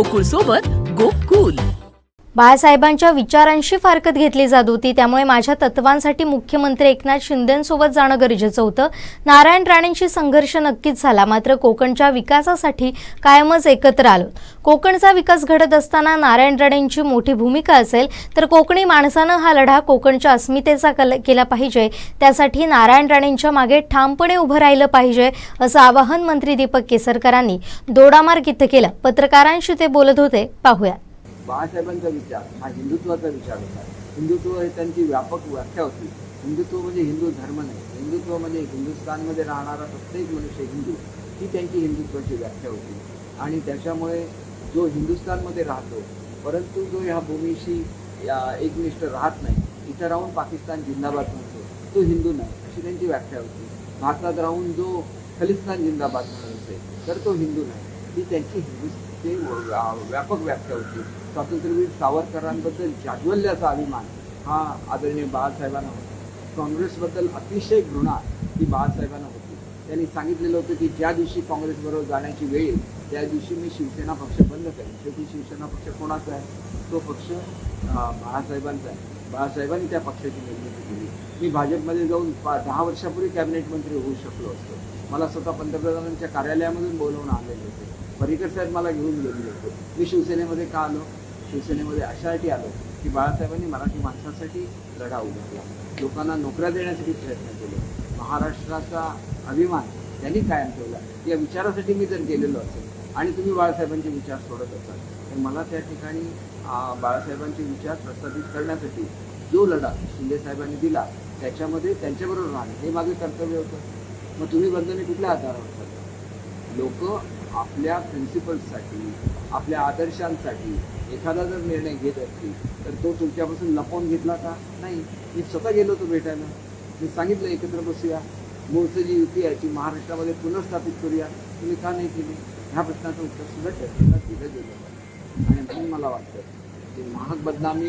गोकुळ सोबत गोकुल. बाळासाहेबांच्या विचारांशी फारकत घेतली जात होती. त्यामुळे माझ्या तत्वांसाठी मुख्यमंत्री एकनाथ शिंदेंसोबत जाणं गरजेचं होतं. नारायण राणेंशी संघर्ष नक्कीच झाला. मात्र कोकणच्या विकासासाठी कायमच एकत्र आलो. कोकणचा विकास घडत असताना नारायण राणेंची मोठी भूमिका असेल तर कोकणी माणसानं हा लढा कोकणच्या अस्मितेचा कल केला पाहिजे. त्यासाठी नारायण राणेंच्या मागे ठामपणे उभं राहिलं पाहिजे असं आवाहन मंत्री दीपक केसरकरांनी दोडामार्ग इथं केलं. पत्रकारांशी ते बोलत होते. पाहूया. बाळासाहेबांचा विचार हा हिंदुत्वाचा विचार होता. हिंदुत्व हे त्यांची व्यापक व्याख्या होती. हिंदुत्व म्हणजे हिंदू धर्म नाही. हिंदुत्व म्हणजे हिंदुस्थानमध्ये राहणारा प्रत्येक मनुष्य हिंदू ही त्यांची हिंदुत्वाची व्याख्या होती. आणि त्याच्यामुळे जो हिंदुस्थानमध्ये राहतो परंतु जो ह्या भूमीशी या एकनिष्ठ राहत नाही इथं राहून पाकिस्तान जिंदाबाद म्हणतो तो हिंदू नाही अशी त्यांची व्याख्या होती. भारतात राहून जो खलिस्तान जिंदाबाद म्हणतो तर तो हिंदू नाही. ही त्यांची हिंदुस्थानची व्यापक व्याख्या होती. स्वातंत्र्यवीर सावरकरांबद्दल जाज्वल्याचा अभिमान हा आदरणीय बाळासाहेबांना होता. काँग्रेसबद्दल अतिशय घृणा ही बाळासाहेबांना होती. त्यांनी सांगितलेलं होतं की ज्या दिवशी काँग्रेसबरोबर जाण्याची वेळ येईल त्या दिवशी मी शिवसेना पक्ष बंद करेन. शेवटी शिवसेना पक्ष कोणाचा आहे? तो पक्ष बाळासाहेबांचा आहे. बाळासाहेबांनी त्या पक्षाची निर्मिती केली. मी भाजपमध्ये जाऊन पा दहा वर्षापूर्वी कॅबिनेट मंत्री होऊ शकलो असतो. मला स्वतः पंतप्रधानांच्या कार्यालयामधून बोलवून आलेले होते. पर्रिकर साहेब मला घेऊन गेले होते. मी शिवसेनेमध्ये का आलो? शिवसेनेमध्ये अशासाठी आलो की बाळासाहेबांनी मराठी माणसासाठी लढा उभारला. लोकांना नोकऱ्या देण्यासाठी प्रयत्न केले. महाराष्ट्राचा अभिमान त्यांनी कायम ठेवला. या विचारासाठी मी जर गेलेलो असेल आणि तुम्ही बाळासाहेबांचे विचार सोडत असाल तर मला त्या ठिकाणी बाळासाहेबांचे विचार प्रस्थापित करण्यासाठी जो लढा शिंदे साहेबांनी दिला त्याच्यामध्ये त्यांच्याबरोबर राहणे हे माझं कर्तव्य होतं. मग तुम्ही बंधने कुठल्या आधारावर करता लोक आपल्या प्रिन्सिपल्ससाठी आपल्या आदर्शांसाठी एखादा जर निर्णय घेत असतील तर तो तुमच्यापासून लपवून घेतला का? नाही. मी स्वतः गेलो होतो भेटायला. मी सांगितलं एकत्र बसूया. मूळचं जी युती आहे ती महाराष्ट्रामध्ये पुनर्स्थापित करूया. तुम्ही का नाही केली? ह्या प्रश्नाचं उत्तर सुद्धा चर्चेला दिलं गेलं आणि म्हणून मला वाटतं की महाग बदनामी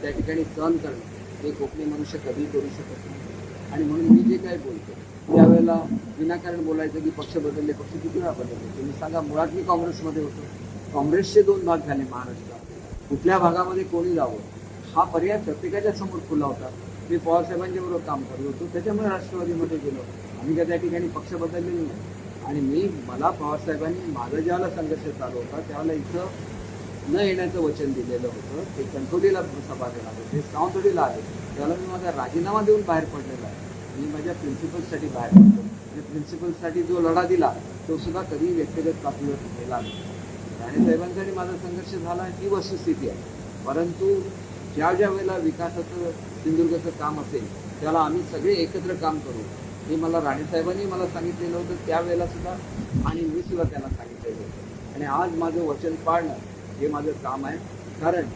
त्या ठिकाणी सहन करणं हे कोकणी मनुष्य कधीही करू शकत नाही. आणि म्हणून मी जे काय बोलतो त्यावेळेला विनाकारण बोलायचं की पक्ष बदलले पक्ष किती वेळा बदलले? तुम्ही सांगा मुळात मी काँग्रेसमध्ये होतो. काँग्रेसचे दोन भाग झाले महाराष्ट्रात. कुठल्या भागामध्ये कोणी जावं? हा पर्याय प्रत्येकाच्या समोर खुला होता. मी पवारसाहेबांच्या बरोबर काम करत होतो त्याच्यामुळे राष्ट्रवादीमध्ये गेलो. आम्ही काय त्या ठिकाणी पक्ष बदलले नाही. आणि मी मला पवारसाहेबांनी माझा ज्यावेळेला संघर्ष चालू होता त्यावेळेला इथं न येण्याचं वचन दिलेलं होतं. ते कणकवलीला सभा घेणार होते. सावंतवाडीला आले त्याला मी माझा राजीनामा देऊन बाहेर पडलेला आहे. मी माझ्या प्रिन्सिपलसाठी बाहेर पडतो आणि प्रिन्सिपलसाठी जो लढा दिला तो सुद्धा कधी व्यक्तिगत पातळीवर गेला नाही. आणि माझा संघर्ष झाला. ही वस्तुस्थिती आहे. परंतु ज्या ज्या वेळेला विकासाचं सिंधुदुर्गाचं काम असेल त्याला आम्ही सगळे एकत्र काम करू. हे मला राणेसाहेबांनी मला सांगितलेलं होतं. त्यावेळेला सुद्धा आणि मी सुद्धा त्यांना सांगितलेलं होतं. आणि आज माझं वचन पाळणं हे माझं काम आहे. कारण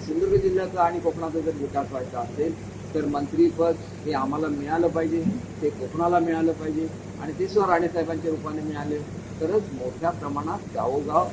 सिंधुदुर्ग जिल्ह्याचा आणि कोकणाचा जर विकास व्हायचा असेल तर मंत्रीपद हे आम्हाला मिळालं पाहिजे ते कोकणाला मिळालं पाहिजे आणि ते सुद्धा राणेसाहेबांच्या रूपाने मिळाले. तरच मोठ्या प्रमाणात गावोगाव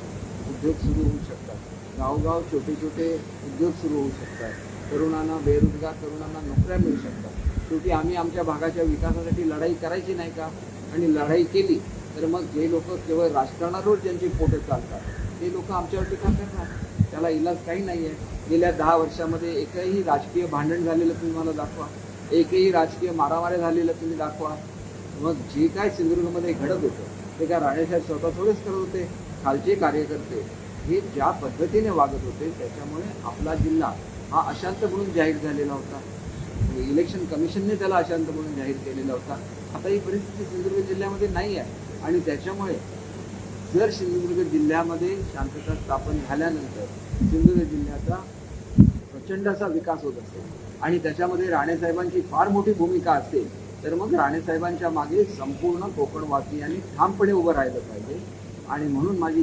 उद्योग सुरू होऊ शकतात. गावोगाव छोटे छोटे उद्योग सुरू होऊ शकतात. तरुणांना बेरोजगार तरुणांना नोकऱ्या मिळू शकतात. शेवटी आम्ही आमच्या भागाच्या विकासासाठी लढाई करायची नाही का? आणि लढाई केली तर मग जे लोक केवळ राजकारणावर ज्यांची पोटे चालतात. ते लोक आमच्यावर टीका करणार त्याला इलाज काही नाही आहे गेल्या दहा वर्षामध्ये एकही राजकीय भांडण झालेलं तुम्ही मला दाखवा. एकही राजकीय मारामाऱ्या झालेलं तुम्ही दाखवा. मग जे काय सिंधुदुर्गमध्ये घडत होतं ते काय राणेसाहेब स्वतः थोडेच करत होते? खालचे कार्यकर्ते हे ज्या पद्धतीने वागत होते त्याच्यामुळे आपला जिल्हा हा अशांत म्हणून जाहीर झालेला होता. इलेक्शन कमिशनने त्याला अशांत म्हणून जाहीर केलेला होता. आता ही परिस्थिती सिंधुदुर्ग जिल्ह्यामध्ये नाही आहे आणि त्याच्यामुळे जर सिंधुदुर्ग जिल्ह्यामध्ये शांतता स्थापन झाल्यानंतर सिंधुदुर्ग जिल्ह्याचा प्रचंड असा विकास होत असेल आणि त्याच्यामध्ये राणेसाहेबांची फार मोठी भूमिका असेल तर मग राणेसाहेबांच्या मागे संपूर्ण कोकणवासियांनी ठामपणे उभं राहिलं पाहिजे. आणि म्हणून माझी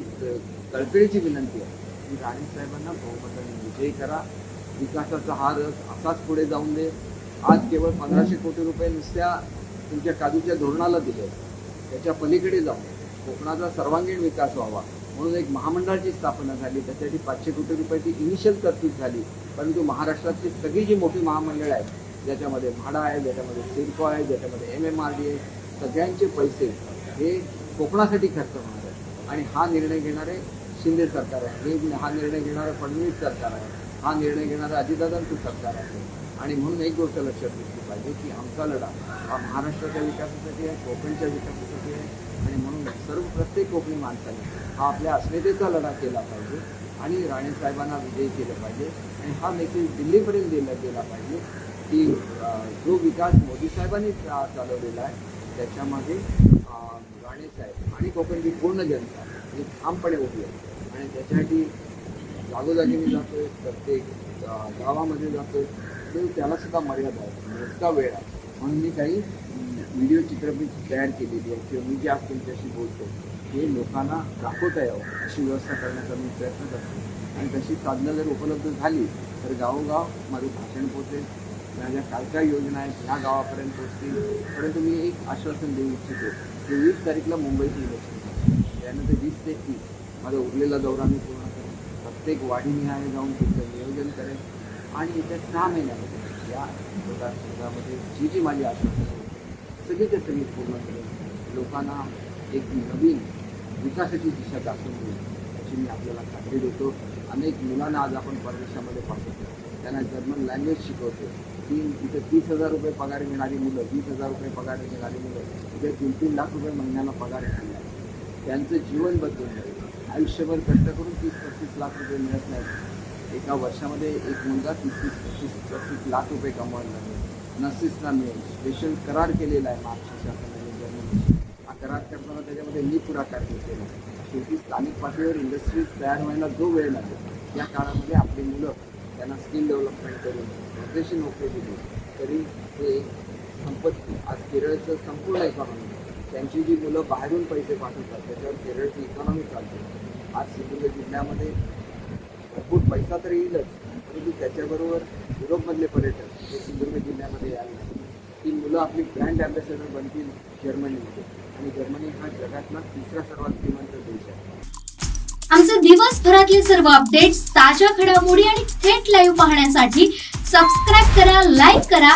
कळकळीची विनंती आहे की राणेसाहेबांना बहुमताने विजयी करा. विकासाचा हा रस असाच पुढे जाऊन दे. आज केवळ पंधराशे कोटी रुपये नुसत्या तुमच्या काजूच्या धोरणाला दिले त्याच्या पलीकडे जाऊन कोकणाचा सर्वांगीण विकास व्हावा म्हणून एक महामंडळाची स्थापना झाली. त्यासाठी पाचशे कोटी रुपयाची इनिशियल तरतूद झाली. परंतु महाराष्ट्रातली सगळी जी मोठी महामंडळं आहेत ज्याच्यामध्ये म्हाडा आहे ज्याच्यामध्ये सिडको आहे ज्याच्यामध्ये एम एम आर डी आहे सगळ्यांचे पैसे हे कोकणासाठी खर्च होणार आहे आणि हा निर्णय घेणारे शिंदे सरकार आहे. हे हा निर्णय घेणारं फडणवीस सरकार आहे. हा निर्णय घेणारा अजितदादांचं सरकार आहे. आणि म्हणून एक गोष्ट लक्षात घेतली पाहिजे की आमचा लढा हा महाराष्ट्राच्या विकासासाठी आहे कोकणच्या विकासासाठी आहे. आणि म्हणून सर्व प्रत्येक कोकणी माणसाने हा आपल्या अस्मितेचा लढा केला पाहिजे आणि राणेसाहेबांना विजयी केलं पाहिजे. आणि हा मेसेज दिल्लीपर्यंत दिला गेला पाहिजे की जो विकास मोदी साहेबांनी चालवलेला आहे त्याच्यामध्ये राणेसाहेब आणि कोकणची पूर्ण जनता ही ठामपणे उभी आहे. आणि त्याच्यासाठी जागोजागी मी जातोय प्रत्येक गावामध्ये जातोय. तर त्याला सुद्धा मर्यादा आहे. म्हणजे इतका वेळ आहे. म्हणून मी काही व्हिडिओ चित्रपट तयार केलेली आहे किंवा मी जे आज तुमच्याशी बोलतो हे लोकांना दाखवता यावं. अशी व्यवस्था करण्याचा मी प्रयत्न करतो आणि तशी साधनं जर उपलब्ध झाली तर गावोगाव माझं भाषण पोचेल माझ्या काय काय योजना आहेत ह्या गावापर्यंत पोचतील परंतु मी एक आश्वासन देऊ इच्छितो की वीस तारीखला मुंबईची इलेक्शन त्यानंतर वीस ते तीस माझा उरलेला दौरा मी पूर्ण प्रत्येक वाढीनिहाय जाऊन तिथलं नियोजन करेन आणि येत्या सहा महिन्यामध्ये या मतदारसंघामध्ये जी जी माझी आश्वासनं होती सगळीच्या सगळी पूर्ण करेन लोकांना एक नवीन विकासाची दिशा दाखवून देईल याची मी आपल्याला खात्री देतो. अनेक मुलांना आज आपण परदेशामध्ये पाठवतो. त्यांना जर्मन लँग्वेज शिकवतो. तीन तिथे तीस हजार रुपये पगार घेणारी मुलं वीस हजार रुपये पगार घेणारी मुलं तिथे तीन तीन लाख रुपये महिन्याला पगार घेणार त्यांचं जीवन बदलून जाईल. आयुष्यभर कष्ट करून तीस पस्तीस लाख रुपये मिळत नाहीत. एका वर्षामध्ये एक मुलगा तीस तीस पस्तीस पस्तीस लाख रुपये कमवायला लागेल. नर्सिसना मिळेल. स्पेशल करार केलेला आहे महाराष्ट्र शासनाने जर्मनीशी हा करार करताना त्याच्यामध्ये मी पुढाकार घेतलेला शेवटी स्थानिक पातळीवर इंडस्ट्रीज तयार व्हायला जो वेळ लागेल या काळामध्ये आपली मुलं त्यांना स्किल डेव्हलपमेंट करून परदेशी नोकरी दिली. तरी ते संपत्ती आज केरळचं संपूर्ण इकॉनॉमी त्यांची जी मुलं बाहेरून पैसे पाठवतात त्याच्यावर केरळची इकॉनॉमी चालते. आज सिंधुदुर्ग जिल्ह्यामध्ये भरपूर पैसा तर येईलच परंतु त्याच्याबरोबर युरोपमधले पर्यटक हे सिंधुदुर्ग जिल्ह्यामध्ये यायला ती मुलं आपली ब्रँड अँबॅसेडर बनतील जर्मनीमध्ये. आणि जर्मनी हा जगातला तिसरा सर्वात श्रीमंत देश आहे. आमचे दिवसभरातले सर्व अपडेट्स ताज्या घडामोडी आणि थेट लाईव्ह पाहण्यासाठी सबस्क्राईब करा लाईक करा